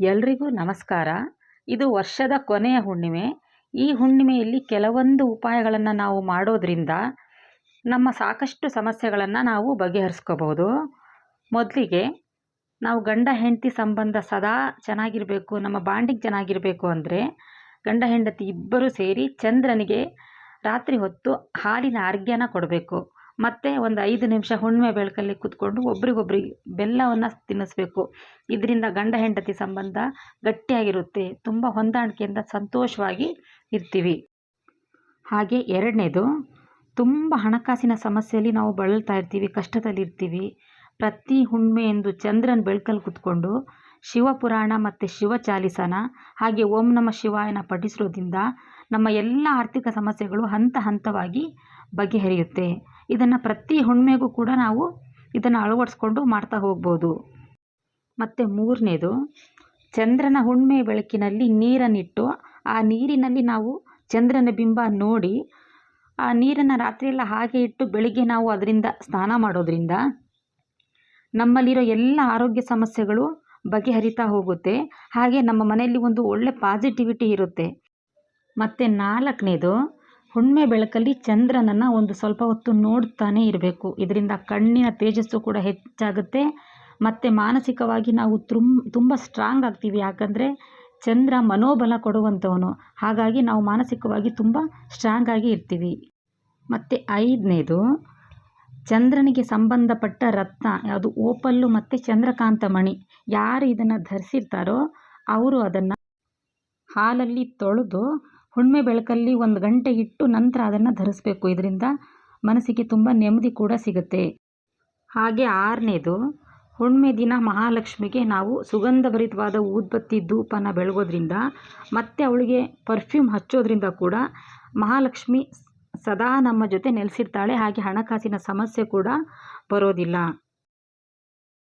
ಎಲ್ರಿಗೂ ನಮಸ್ಕಾರ. ಇದು ವರ್ಷದ ಕೊನೆಯ ಹುಣ್ಣಿಮೆ. ಈ ಹುಣ್ಣಿಮೆಯಲ್ಲಿ ಕೆಲವೊಂದು ಉಪಾಯಗಳನ್ನು ನಾವು ಮಾಡೋದರಿಂದ ನಮ್ಮ ಸಾಕಷ್ಟು ಸಮಸ್ಯೆಗಳನ್ನು ನಾವು ಬಗೆಹರಿಸ್ಕೋಬೋದು ಮೊದಲಿಗೆ ನಾವು ಗಂಡ ಹೆಂಡತಿ ಸಂಬಂಧ ಸದಾ ಚೆನ್ನಾಗಿರಬೇಕು, ನಮ್ಮ ಬಾಂಡಿಗೆ ಚೆನ್ನಾಗಿರಬೇಕು ಅಂದರೆ ಗಂಡ ಹೆಂಡತಿ ಇಬ್ಬರೂ ಸೇರಿ ಚಂದ್ರನಿಗೆ ರಾತ್ರಿ ಹೊತ್ತು ಹಾಲಿನ ಅರ್ಘ್ಯನ ಕೊಡಬೇಕು. ಮತ್ತು ಒಂದು ಐದು ನಿಮಿಷ ಹುಣ್ಣಿಮೆ ಬೆಳಕಲ್ಲಿ ಕೂತ್ಕೊಂಡು ಒಬ್ರಿಗೊಬ್ರಿಗೆ ಬೆಲ್ಲವನ್ನು ತಿನ್ನಿಸ್ಬೇಕು. ಇದರಿಂದ ಗಂಡ ಹೆಂಡತಿ ಸಂಬಂಧ ಗಟ್ಟಿಯಾಗಿರುತ್ತೆ. ತುಂಬ ಹೊಂದಾಣಿಕೆಯಿಂದ ಸಂತೋಷವಾಗಿ ಇರ್ತೀವಿ. ಹಾಗೆ ಎರಡನೇದು, ತುಂಬ ಹಣಕಾಸಿನ ಸಮಸ್ಯೆಯಲ್ಲಿ ನಾವು ಬಳಲ್ತಾ ಇರ್ತೀವಿ ಕಷ್ಟದಲ್ಲಿರ್ತೀವಿ ಪ್ರತಿ ಹುಣ್ಣಿಮೆಯಂದು ಚಂದ್ರನ ಬೆಳಕಲ್ಲಿ ಕೂತ್ಕೊಂಡು ಶಿವಪುರಾಣ ಮತ್ತು ಶಿವಚಾಲಿಸನ ಹಾಗೆ ಓಂ ನಮ ಶಿವಾಯನ ಪಠಿಸೋದ್ರಿಂದ ನಮ್ಮ ಎಲ್ಲ ಆರ್ಥಿಕ ಸಮಸ್ಯೆಗಳು ಹಂತ ಹಂತವಾಗಿ ಬಗೆಹರಿಯುತ್ತೆ. ಇದನ್ನು ಪ್ರತಿ ಹುಣ್ಮೆಗೂ ಕೂಡ ನಾವು ಇದನ್ನು ಅಳವಡಿಸ್ಕೊಂಡು ಮಾಡ್ತಾ ಹೋಗ್ಬೋದು. ಮತ್ತು ಮೂರನೇದು, ಚಂದ್ರನ ಹುಣ್ಣಿಮೆ ಬೆಳಕಿನಲ್ಲಿ ನೀರನ್ನಿಟ್ಟು, ಆ ನೀರಿನಲ್ಲಿ ನಾವು ಚಂದ್ರನ ಬಿಂಬ ನೋಡಿ, ಆ ನೀರನ್ನು ರಾತ್ರಿಯೆಲ್ಲ ಹಾಗೆ ಇಟ್ಟು ಬೆಳಿಗ್ಗೆ ನಾವು ಅದರಿಂದ ಸ್ನಾನ ಮಾಡೋದ್ರಿಂದ ನಮ್ಮಲ್ಲಿರೋ ಎಲ್ಲ ಆರೋಗ್ಯ ಸಮಸ್ಯೆಗಳು ಬಗೆಹರಿತಾ ಹೋಗುತ್ತೆ. ಹಾಗೆ ನಮ್ಮ ಮನೆಯಲ್ಲಿ ಒಂದು ಒಳ್ಳೆ ಪಾಸಿಟಿವಿಟಿ ಇರುತ್ತೆ. ಮತ್ತು ನಾಲ್ಕನೇದು ಹುಣ್ಣಿಮೆ ಬೆಳಕಲ್ಲಿ ಚಂದ್ರನನ್ನು ಒಂದು ಸ್ವಲ್ಪ ಹೊತ್ತು ನೋಡ್ತಾನೆ ಇರಬೇಕು. ಇದರಿಂದ ಕಣ್ಣಿನ ತೇಜಸ್ಸು ಕೂಡ ಹೆಚ್ಚಾಗುತ್ತೆ. ಮತ್ತು ಮಾನಸಿಕವಾಗಿ ನಾವು ತುಂ, ತುಂಬ ಸ್ಟ್ರಾಂಗ್ ಆಗ್ತೀವಿ. ಯಾಕಂದರೆ ಚಂದ್ರ ಮನೋಬಲ ಕೊಡುವಂಥವನು ಹಾಗಾಗಿ ನಾವು ಮಾನಸಿಕವಾಗಿ ತುಂಬ ಸ್ಟ್ರಾಂಗ್ ಆಗಿ ಇರ್ತೀವಿ. ಮತ್ತು ಐದನೇದು, ಚಂದ್ರನಿಗೆ ಸಂಬಂಧಪಟ್ಟ ರತ್ನ, ಯಾವುದು ಓಪಲ್ಲು ಮತ್ತು ಚಂದ್ರಕಾಂತ ಮಣಿ ಯಾರು ಇದನ್ನು ಧರಿಸಿರ್ತಾರೋ, ಅವರು ಅದನ್ನು ಹಾಲಲ್ಲಿ ತೊಳೆದು ಹುಣ್ಣಿಮೆ ಬೆಳಕಲ್ಲಿ ಒಂದು ಗಂಟೆ ಇಟ್ಟು ನಂತರ ಅದನ್ನು ಧರಿಸ್ಬೇಕು. ಇದರಿಂದ ಮನಸ್ಸಿಗೆ ತುಂಬ ನೆಮ್ಮದಿ ಕೂಡ ಸಿಗುತ್ತೆ. ಹಾಗೆ ಆರನೇದು, ಹುಣ್ಮೆ ದಿನ ಮಹಾಲಕ್ಷ್ಮಿಗೆ ನಾವು ಸುಗಂಧಭರಿತವಾದ ಊದ್ಬತ್ತಿ ಧೂಪನ ಬೆಳಗೋದ್ರಿಂದ ಮತ್ತು ಅವಳಿಗೆ ಪರ್ಫ್ಯೂಮ್ ಹಚ್ಚೋದ್ರಿಂದ ಕೂಡ ಮಹಾಲಕ್ಷ್ಮಿ ಸದಾ ನಮ್ಮ ಜೊತೆ ನೆಲೆಸಿರ್ತಾಳೆ. ಹಾಗೆ ಹಣಕಾಸಿನ ಸಮಸ್ಯೆ ಕೂಡ ಬರೋದಿಲ್ಲ.